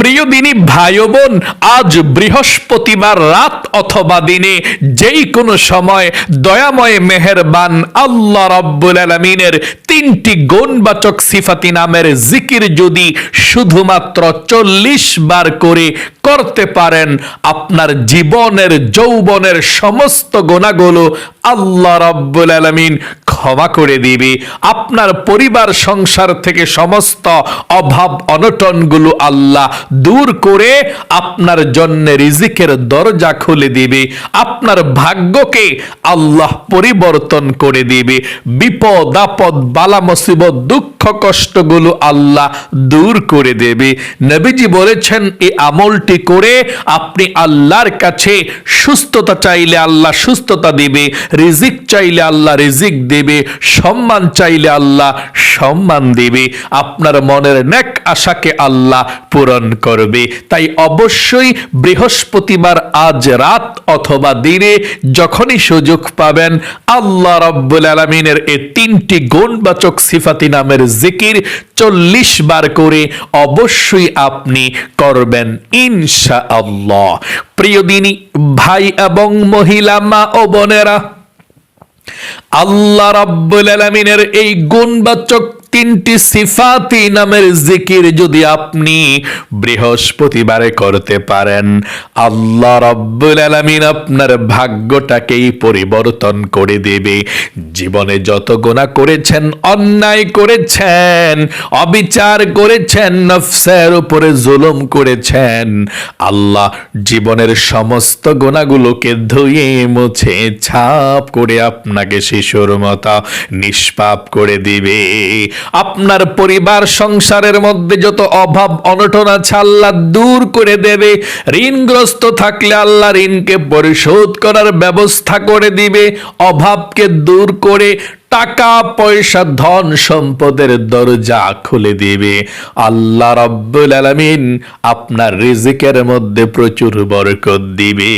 প্রিয় দিনী ভাই বোন, আজ বৃহস্পতিবার রাত অথবা দিনে যেই কোনো সময় দয়াময় মেহেরবান আল্লাহ রব্বুল আলমিনের তিনটি গুণবাচক সিফাতি নামের জিকির যদি শুধুমাত্র চল্লিশ বার করে করতে পারেন, আপনার জীবনের, যৌবনের সমস্ত গোনাগুলো আল্লাহ রব্বুল আলমিন ক্ষমা করে দিবে। আপনার পরিবার সংসার থেকে সমস্ত অভাব অনটনগুলো আল্লাহ দূর করে আপনার জন্য রিজিকের দরজা খুলে দিবে। আপনার ভাগ্যকে আল্লাহ পরিবর্তন করে দিবে। বিপদ, আপদ, বালা, মুসিবত, দুঃখ, কষ্টগুলো আল্লাহ দূর করে দেবে। নবীজি বলেছেন এই আমলটি করে আপনি আল্লাহর কাছে সুস্থতা চাইলে আল্লাহ সুস্থতা দিবে, রিজিক চাইলে আল্লাহ রিজিক দেবে। সম্মান চাইলে আল্লাহ সম্মান দেবে। আপনার মনের নেক আশাকে আল্লাহ পূরণ করবে। তাই অবশ্যই বৃহস্পতিবার আজ রাত অথবা দিনে যখনই সুযোগ পাবেন, আল্লাহ রব্বুল আলমিনের এই তিনটি গুণবাচক সিফাতি নামের জিকির চল্লিশ বার করে অবশ্যই আপনি করবেন ইনশা আল্লাহ প্রিয় দিনী, ভাই এবং মহিলা, মা ও বোনেরা আল্লাহ রাব্বুল আলামিনের এই গুণবাচক তিনটি সিফাতি নামের জিকির যদি আপনি বৃহস্পতিবারে করতে পারেন, আল্লাহ রাব্বুল আলমিন আপনার ভাগ্যটাকেই পরিবর্তন করে দেবে। জীবনে যত গোনা করেছেন, অন্যায় করেছেন, অবিচার করেছেন, নফসের উপরে জুলুম করেছেন, আল্লাহ জীবনের সমস্ত গোনাগুলোকে ধুয়ে মুছে ছাপ করে আপনাকে শিশুর মতো নিষ্পাপ করে দিবে। আপনার পরিবার সংসারের মধ্যে যত অভাব, অনটন আছে, আল্লাহ দূর করে দেবে। ঋণগ্রস্ত থাকলে আল্লাহ ঋণকে পরিশোধ করার ব্যবস্থা করে দিবে। অভাবকে দূর করে টাকা পয়সা ধন সম্পদের দরজা খুলে দিবে। আল্লাহ রব্বুল আলামিন আপনার রিজিকের মধ্যে প্রচুর বরকত দিবে।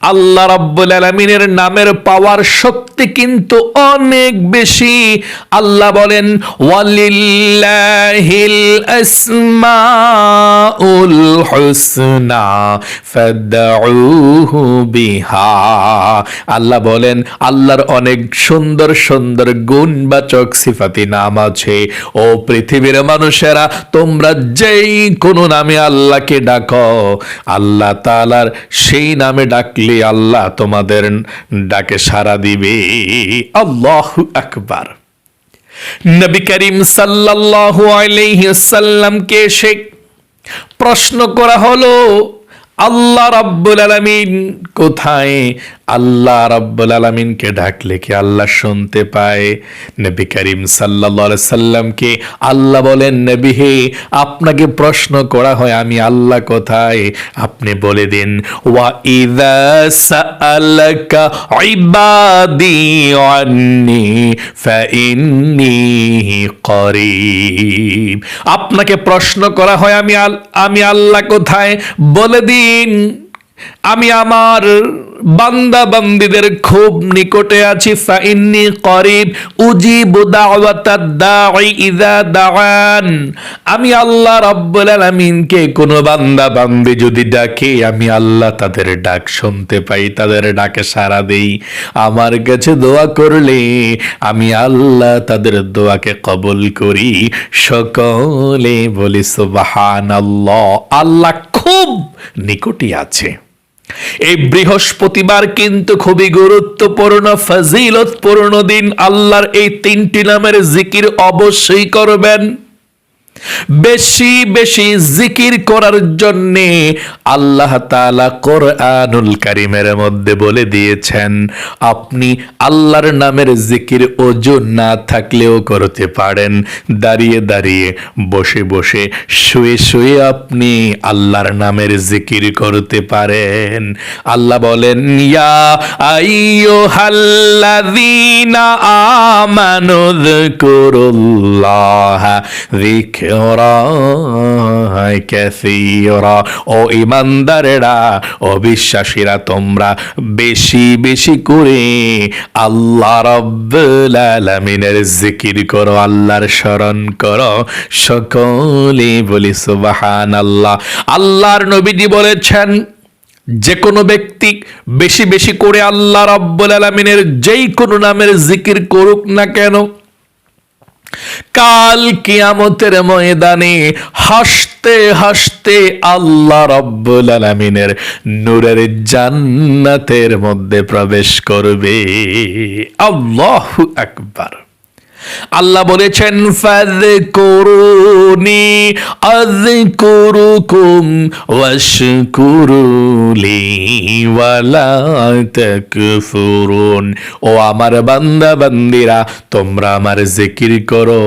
আল্লাহ রব্বুল আলামিনের নামের পাওয়ার শক্তি কিন্তু অনেক বেশি। আল্লাহ বলেন, ওয়ালিল্লাহিল আসমাউল হুসনা, ফাদউহু বিহা। আল্লাহ বলেন, আল্লাহর অনেক সুন্দর সুন্দর গুণবাচক সিফাতি নাম আছে। ও পৃথিবীর মানুষেরা, তোমরা যেই কোনো নামে আল্লাহকে ডাকো, আল্লাহ তাআলার সেই নামে ডাকলে আল্লাহ তোমাদের ডাকে সাড়া দিবে। আল্লাহু আকবার। নবী করিম সাল্লাল্লাহু আলাইহি সাল্লামকে এসে প্রশ্ন করা হলো, আল্লাহ রাব্বুল আলামিন কোথায় আল্লাহ রাব্বুল আলামিনকে ডাকলে কি আল্লাহ শুনতে পায়? নবী করিম আলাইহি সাল্লামকে আল্লাহ বলেন, নবী হে, আপনাকে প্রশ্ন করা হয়, আমি আল্লাহ কোথায়? আপনি বলে দিন, ওয়া ইযা সাআলাকা ইবাদি আন্নি ফাইন্নি করিব. আপনাকে প্রশ্ন করা হয়, আমি আমি আল্লাহ কোথায়? বলে দিন। আমি আমার বান্দা বান্দিদের খুব নিকটে আছি, ফাইন্নি করিব, উজিবু দাওয়াতাদ আমি আল্লাহ রাব্বুল আলামিনকে কোন বান্দা বান্দি যদি ডাকে, আমি আল্লাহ তাদের ডাক শুনতে পাই, তাদের ডাকে সাড়া দেই। আমার কাছে দোয়া করলে আমি আল্লাহ তাদের দোয়াকে কবুল করি। সকলে বলি, সুবহানাল্লাহ, আল্লাহ আল্লাহ খুব নিকটই আছে। এই বৃহস্পতিবার কিন্তু খুবই গুরুত্বপূর্ণ ফজিলতপূর্ণ দিন। আল্লাহর এই তিনটি নামের জিকির অবশ্যই করবেন। বেশি বেশি জিকির করার জন্যে আল্লাহ তাআলা কোরআনুল কারিমের মধ্যে বলে দিয়েছেন, আপনি আল্লাহর নামের জিকির ওজন না থাকলেও করতে পারেন। দাঁড়িয়ে দাঁড়িয়ে বসে বসে শুয়ে শুয়ে আপনি আল্লাহর নামের জিকির করতে পারেন। আল্লাহ বলেন, ইয়া আইয়ুহাল্লাযীনা আমানু যকুরুল্লাহা যিকরান যিকরা কাসীরা ও ইমানদারেরা ও বিশ্বাসীরা, তোমরা বেশি বেশি করে আল্লাহ রাব্বুল আলামিনের জিকির করো, আল্লাহর স্মরণ করো। সকলে বলি, সুবহানাল্লাহ। আল্লাহর নবীজি বলেছেন যে কোনো ব্যক্তি বেশি বেশি করে আল্লাহ রাব্বুল আলামিনের যেই কোনো নামের জিকির করুক না কেন কাল কিয়ামতের ময়দানে হাসতে হাসতে আল্লাহ রব্বুল আলমিনের নূরের জান্নাতের মধ্যে প্রবেশ করবে। আল্লাহ আকবার। আল্লাহ বলেছেন, ফাযকুরুনি আযকুরুকুম ওয়ালা তাকফুরুন। ও আমার বান্দা, বান্দিরা, তোমরা আমার জিকির করো।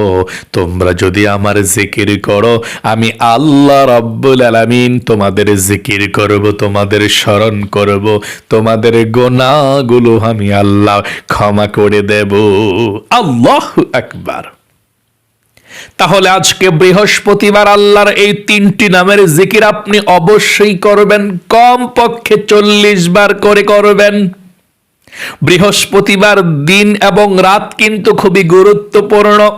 তোমরা যদি আমার জিকির করো, আমি আল্লাহ রাব্বুল আলামিন তোমাদের জিকির করব, তোমাদের স্মরণ করব, তোমাদের গোনাগুলো আমি আল্লাহ ক্ষমা করে দেব। আল্লাহ আকবার তাহলে আজকে বৃহস্পতিবার আল্লাহর এই তিনটি নামের জিকির আপনি অবশ্যই করবেন কম পক্ষে চল্লিশ বার করে করবেন। বৃহস্পতিবার দিন এবং রাত কিন্তু খুবই গুরুত্বপূর্ণ।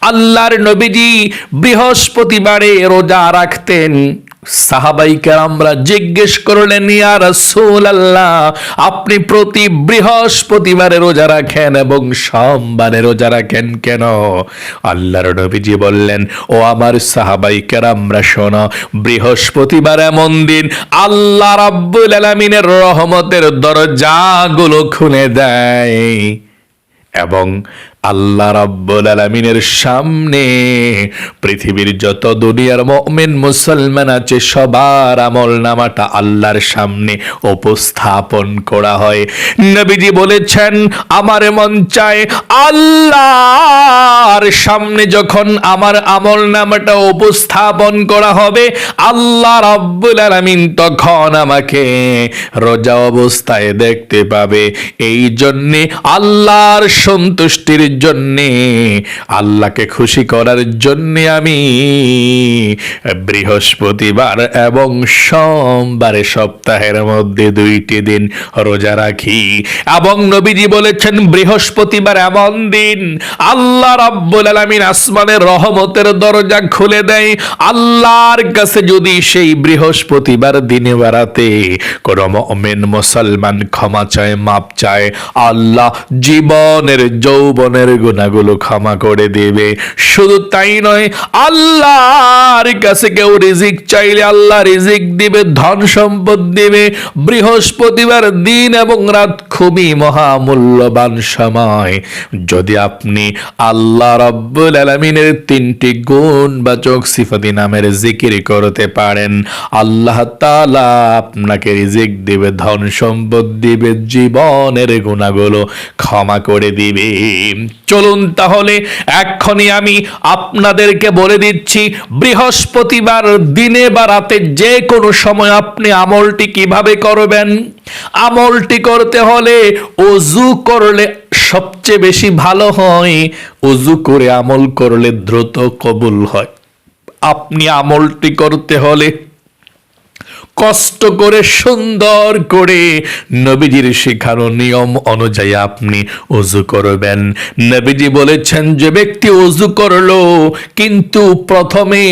আল্লাহর নবীজি বৃহস্পতিবারে রোজা রাখতেন। সাহাবাইকে আমরা জিজ্ঞেস করলেন, ইয়া রাসূল আল্লাহ আপনি প্রতি বৃহস্পতিবারে রোজা রাখেন এবং সোমবারে রোজা রাখেন কেন? আল্লাহর নবীজি বললেন, ও আমার সাহাবাইকে আমরা শোনো, বৃহস্পতিবার এমন দিন আল্লাহ রাব্বুল আলামিনের রহমতের দরজাগুলো খুলে দেয় এবং আল্লাহ রাব্বুল আলামিনের সামনে পৃথিবীর যত দুনিয়ার মুমিন মুসলমান আছে, সবার আমল নামাটা আল্লাহর সামনে উপস্থাপন করা হয়। নবীজি বলেছেন, আমার মন চায় আল্লাহর সামনে যখন আমার আমল নামাটা উপস্থাপন করা হবে, আল্লাহ রাব্বুল আলামিন তখন আমাকে রোজা অবস্থায় দেখতে পাবে। এই জন্যে আল্লাহর সন্তুষ্টির জন্যে, আল্লাহকে খুশি করার জন্যে আমি বৃহস্পতিবার এবং সোমবারে সপ্তাহের মধ্যে দুইটি দিন রোজা রাখি। এবং নবীজি বলেছেন, বৃহস্পতিবার এমন দিন, আল্লাহ রাব্বুল আলামিন আসমানের রহমতের দরজা খুলে দেয়। আল্লাহর কাছে যদি সেই বৃহস্পতিবার দিনে বেড়াতে কোন মুসলমান ক্ষমা চায়, মাপ চায়, আল্লাহ জীবনের যৌবনের গুণাগুলো ক্ষমা করে দেবে। শুধু তাই নয়, আল্লাহর কাছে কেউ রিজিক চাইলে আল্লাহ রিজিক দিবে, ধন সম্পদ দিবে। বৃহস্পতিবার দিন এবং রাত খুবই মহামূল্যবান সময়। যদি আপনি আল্লাহ রব্বুল আলমিনের তিনটি গুণ বা চোখ সিফাতি নামের জিকির করতে পারেন, আল্লাহ তালা আপনাকে রিজিক দিবে, ধন সম্পদ দিবে, জীবনের গুণাগুলো ক্ষমা করে দিবে। চলুন তাহলে এক্ষণি আমি আপনাদেরকে বলে দিচ্ছি, বৃহস্পতিবার দিনে বা রাতে যে কোনো সময় আপনি আমলটি কীভাবে করবেন? আমলটি করতে হলে অজু করলে সবচেয়ে বেশি ভালো হয়, অজু করে আমল করলে দ্রুত কবুল হয়। আপনি আমলটি করতে হলে কষ্ট করে, সুন্দর করে। নবীজির শেখানো নিয়ম অনুযায়ী আপনি অজু করবেন। নবীজি বলেছেন, যে ব্যক্তি অজু করল, কিন্তু প্রথমে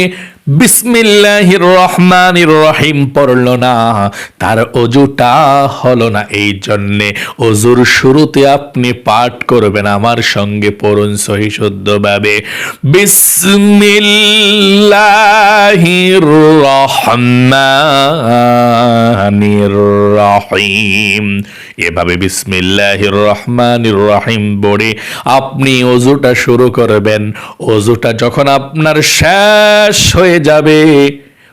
বিসমিল্লাহির রহমানির রহিম পড়ল না। তার অজুটা হলো না এই জন্যে। অজুর শুরুতে আপনি পাঠ করবেন আমার সঙ্গে পড়ুন সহি শুদ্ধভাবে বিসমিল্লাহির রহমানির রহিম। এভাবে বিসমিল্লাহির রহমানির রহিম বলে আপনি অজুটা শুরু করবেন। অজুটা যখন আপনার শেষ হয়ে যাবে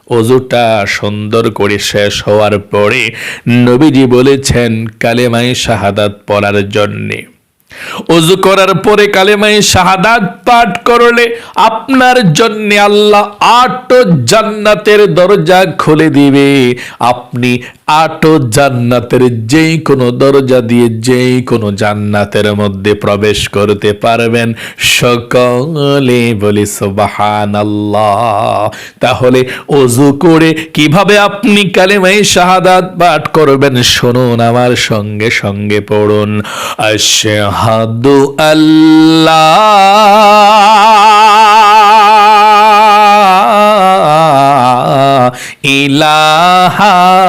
অজুটা সুন্দর করে শেষ হওয়ার পরে নবীজি বলেছেন কালেমাই শাহাদাত পড়ার জন্যে। অজু করার পরে কালেমাই শাহাদাত পাঠ করলে আপনার জন্য আল্লাহ আট জান্নাতের দরজা খুলে দিবে। আপনি আটো জান্নাতের যেই কোনো দরজা দিয়ে যেই কোনো জান্নাতের মধ্যে প্রবেশ করতে পারবেন সকলে বলি সুবাহান তাহলে অজু করে কীভাবে আপনি কালেমাই শাহাদাত পাঠ করবেন শুনুন আমার সঙ্গে সঙ্গে পড়ুন। আশহাদু আল্লাহ ইলাহা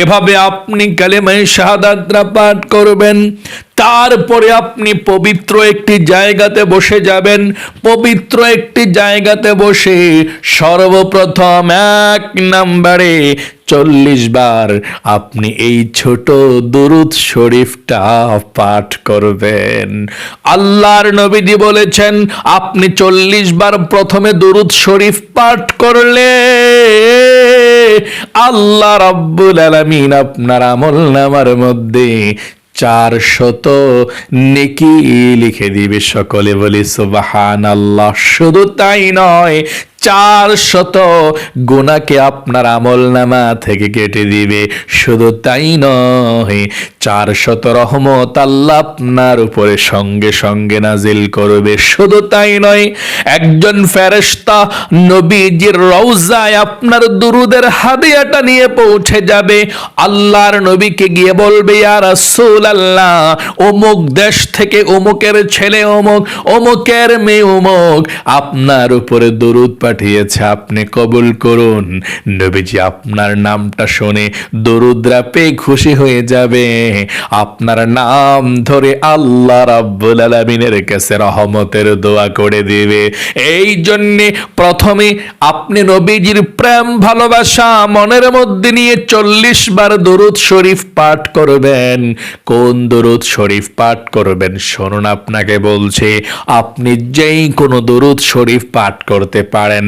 এভাবে আপনি কালেমায় শাহাদাতরা পাঠ করবেন, তারপরে আপনি পবিত্র একটি জায়গাতে বসে যাবেন, পবিত্র একটি জায়গাতে বসে সর্বপ্রথম এক নম্বরে চল্লিশ বার আপনি এই ছোট দুরুদ শরীফটা পাঠ করবেন। আল্লাহর নবীজি বলেছেন, আপনি চল্লিশ বার প্রথমে দুরুদ শরীফ পাঠ করলে আল্লাহ রাব্বুল আলামিন আপনার আমল নামার মধ্যে চার শত নেকি লিখে দিবে। সকলে বলি সুবাহান আল্লাহ শুধু তাই নয় চার শত গুণাকে আপনার আমল নামা থেকে কেটে দিবে। শুধু তাই নয় চার শত রহমত আল্লাহ আপনার উপরে সঙ্গে সঙ্গে নাজিল করবে। শুধু তাই নয়, একজন ফেরেস্তা নবীজির রওজায় আপনার দুরুদের হাদিয়াটা নিয়ে পৌঁছে যাবে। আল্লাহর নবীকে গিয়ে বলবে, ইয়া রাসূল আল্লাহ অমুক দেশ থেকে অমুকের ছেলে অমুক, অমুকের মেয়ে অমুক, আপনার উপরে দরুদ পাঠিয়েছে, আপনি কবুল করুন। নবীজি আপনার নামটা শুনে দরুদরা পেয়ে খুশি হয়ে যাবে। আপনার নাম ধরে আল্লাহ রাব্বুল আলামিনের কাছে রহমতের দোয়া করে দিবে। এই জন্যে প্রথমে আপনি নবীজির প্রেম, ভালোবাসা, মনের মধ্যে নিয়ে চল্লিশ বার দরুদ শরীফ পাঠ করবেন। কোন দরুদ শরীফ পাঠ করবেন? শুনুন আপনাকে বলছে, আপনি যেই কোনো দরুদ শরীফ পাঠ করতে পারেন।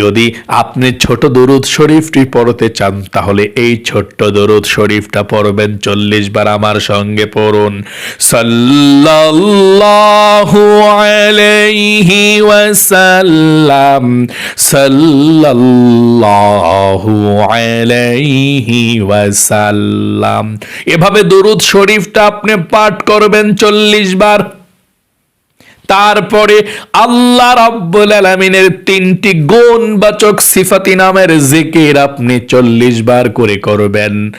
যদি আপনি ছোট দরুদ শরীফটি পড়তে চান, তাহলে এই ছোট্ট দরুদ শরীফটা পড়বেন চল্লিশ বার আমার সঙ্গে পড়ুন। সাল্লাল্লাহু আলাইহি ওয়াসাল্লাম। সাল্লাল্লাহু আলাইহি ওয়াসাল্লাম। এভাবে দরুদ শরীফটা আপনি পাঠ করবেন চল্লিশ বার। তারপরে আল্লাহ রাব্বুল আলামিনের তিনটি গুণবাচক সিফাতি নামের জিকির আপনি চল্লিশ বার করে করবেন।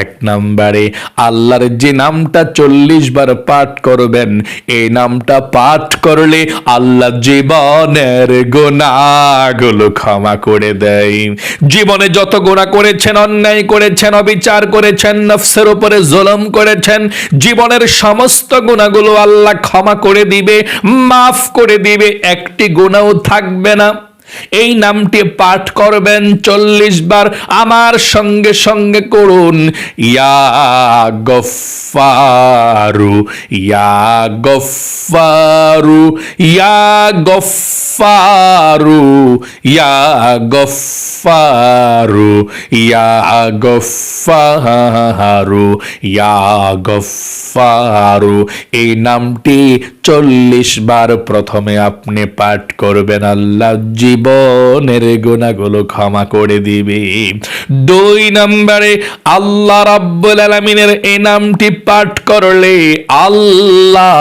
এক নম্বরে। আল্লাহর যে নামটা চল্লিশ বার পাঠ করবেন এই নামটা পাঠ করলে আল্লাহ জীবনের গোনাগুলো ক্ষমা করে দেয়। জীবনে যত গোনা করেছেন, অন্যায় করেছেন, অবিচার করেছেন, নফসের উপরে জুলুম করেছেন, জীবনের সমস্ত গুণাগুলো আল্লাহ ক্ষমা করে দিবে, মাফ করে দিবে, একটি গুণাও থাকবে না। এই নামটি পাঠ করবেন চল্লিশ বার। আমার সঙ্গে সঙ্গে করুন। ইয়া গফারু ইয়া গফারু ইয়া গফারু ইয়া গফারু ইয়া গফারু ইয়া গফারু এই নামটি চল্লিশ বার প্রথমে আপনি পাঠ করবেন, আল্লাহ জীবনের গুণাগুলো ক্ষমা করে দিবে। দুই নম্বরে, আল্লাহ রাব্বুল আলামিনের এই নামটি পাঠ করলে আল্লাহ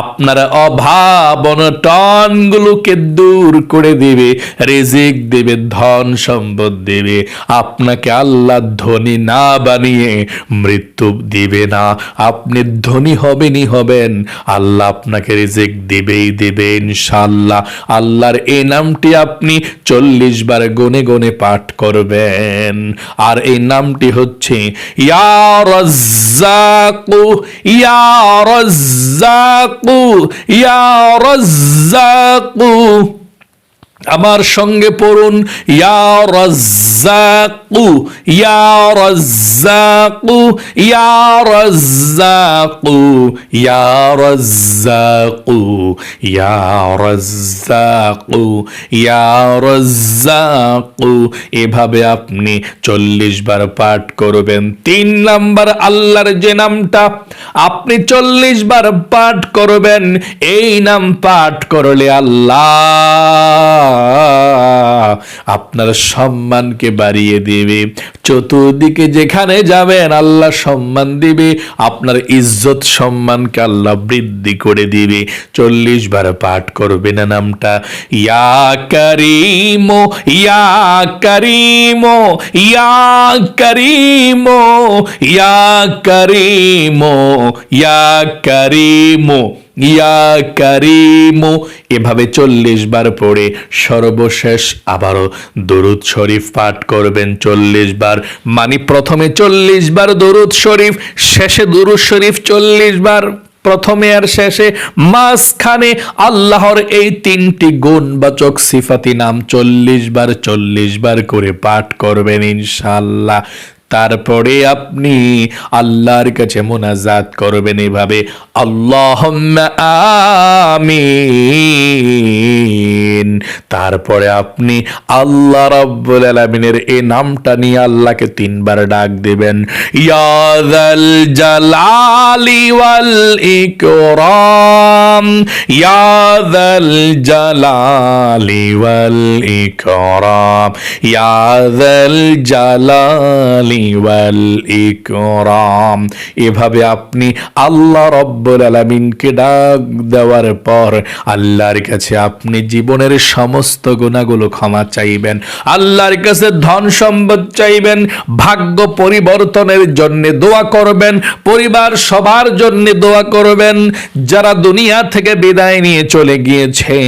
আপনার অভাব অনটনগুলোকে দূর করে দিবে, রিজিক দেবে ধন সম্পদ দেবে। আপনাকে আল্লাহ ধনী না বানিয়ে মৃত্যু দিবে না। আপনি ধনী হবেনই হবেন। আল্লাহ আপনাকে রিজিক দিবেই দিবে ইনশাল্লাহ আল্লাহর এই নামটি আপনি চল্লিশ বার গনে গনে পাঠ করবেন। আর এই নামটি হচ্ছে, ইয়া রাজ্জাকু, ইয়া আমার সঙ্গে পড়ুন ইয়া রাজ্জাকু। রাজ্জাকু ইয়া রাজ্জাকু ইয়া রাজ্জাকু ইয়া রাজ্জাকু ইয়া রাজ্জাকু ইয়া রাজ্জাকু এভাবে আপনি চল্লিশ বার পাঠ করবেন। তিন নাম্বার আল্লাহর যে নামটা, আপনি চল্লিশ বার পাঠ করবেন। এই নাম পাঠ করলে আল্লাহ আপনার সম্মানকে বাড়িয়ে দিবে। চতুর্দিকে যেখানে যাবেন আল্লাহ সম্মান দিবে। আপনার ইজ্জত সম্মানকে আল্লাহ বৃদ্ধি করে দিবে। চল্লিশ বার পাঠ করবে না নামটা। ইয়া করিমো ইয়া করিমো ইয়া করিমো ইয়া করিমো ইয়া করিমো। ইয়া কারিমু, এভাবে চল্লিশ বার পড়ে সর্বশেষ আবারও দরুদ শরীফ পাঠ করবেন চল্লিশ বার। মানে প্রথমে চল্লিশ বার দরুদ শরীফ, শেষে দরুদ শরীফ চল্লিশ বার। প্রথমে আর শেষে মাঝখানে আল্লাহর এই তিনটি গুণবাচক সিফাতি নাম চল্লিশ বার চল্লিশ বার করে পাঠ করবেন ইনশাল্লাহ তারপরে আপনি আল্লাহর কাছে মোনাজাত করবেন এভাবে আল্লাহ আমিন। তারপরে আপনি আল্লাহ রাব্বুল আলামিনের এই নামটা নিয়ে আল্লাহকে তিনবার ডাক দিবেন ইয়াদাল জালালি ওয়াল ইকরাম। ইয়াদাল জালালি ওয়াল ইকরাম। ইয়াদাল জালালি এভাবে আপনি আল্লাহ রব্বুল আলামিনকে ডাক দেওয়ার পর আল্লাহর কাছে আপনি জীবনের সমস্ত গুণাগুলো ক্ষমা চাইবেন, আল্লাহর কাছে ধন সম্পদ চাইবেন, ভাগ্য পরিবর্তনের জন্য দোয়া করবেন, পরিবার সবার জন্য দোয়া করবেন, যারা দুনিয়া থেকে বিদায় নিয়ে চলে গিয়েছে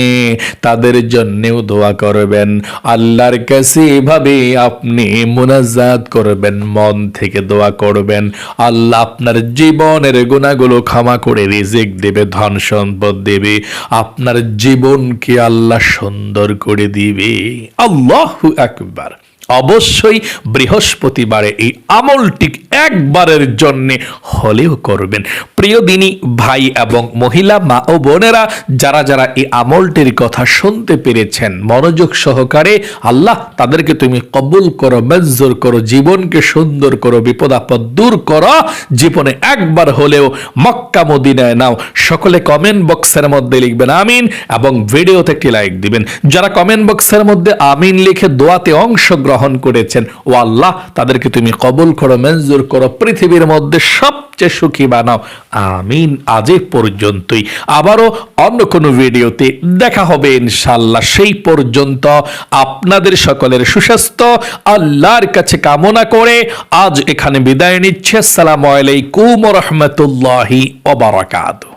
তাদের জন্যেও দোয়া করবেন, আল্লাহর কাছে এভাবে আপনি মোনাজাত করবেন। মন থেকে দোয়া করবেন। আল্লাহ আপনার জীবনের গুণাগুলো ক্ষমা করে রিজিক দেবে, ধন সম্পদ দেবে। আপনার জীবনকে আল্লাহ সুন্দর করে দিবে। আল্লাহ আকবার। অবশ্যই বৃহস্পতিবারে এই আমলটি একবারের জন্য হলেও করবেন। প্রিয় দিনী, ভাই এবং মহিলা, মা ও বোনেরা, যারা যারা এই আমলটির কথা শুনতে পেরেছেন, মনোযোগ সহকারে আল্লাহ তাদেরকে তুমি কবুল করো মঞ্জুর করো, জীবনকে সুন্দর করো বিপদ আপদ দূর করো। জীবনে একবার হলেও মক্কা মদিনায় নাও। সকলে কমেন্ট বক্সের মধ্যে লিখবেন আমিন এবং ভিডিওতে একটি লাইক দিবেন। যারা কমেন্ট বক্সের মধ্যে আমিন লিখে দোয়াতে অংশগ্রহণ করেছেন। ও আল্লাহ, তাদেরকে তুমি কবুল করো, মঞ্জুর করো, পৃথিবীর মধ্যে সবচেয়ে সুখী বানাও। আমিন, আজ পর্যন্তই। আবারও অন্য কোনো ভিডিওতে দেখা হবে ইনশাল্লাহ সেই পর্যন্ত আপনাদের সকলের সুস্বাস্থ্য, আল্লাহর কাছে কামনা করে আজ এখানে বিদায় নিচ্ছে। আসসালামু আলাইকুম রহমতুল্লাহি ওবারাকাতুহু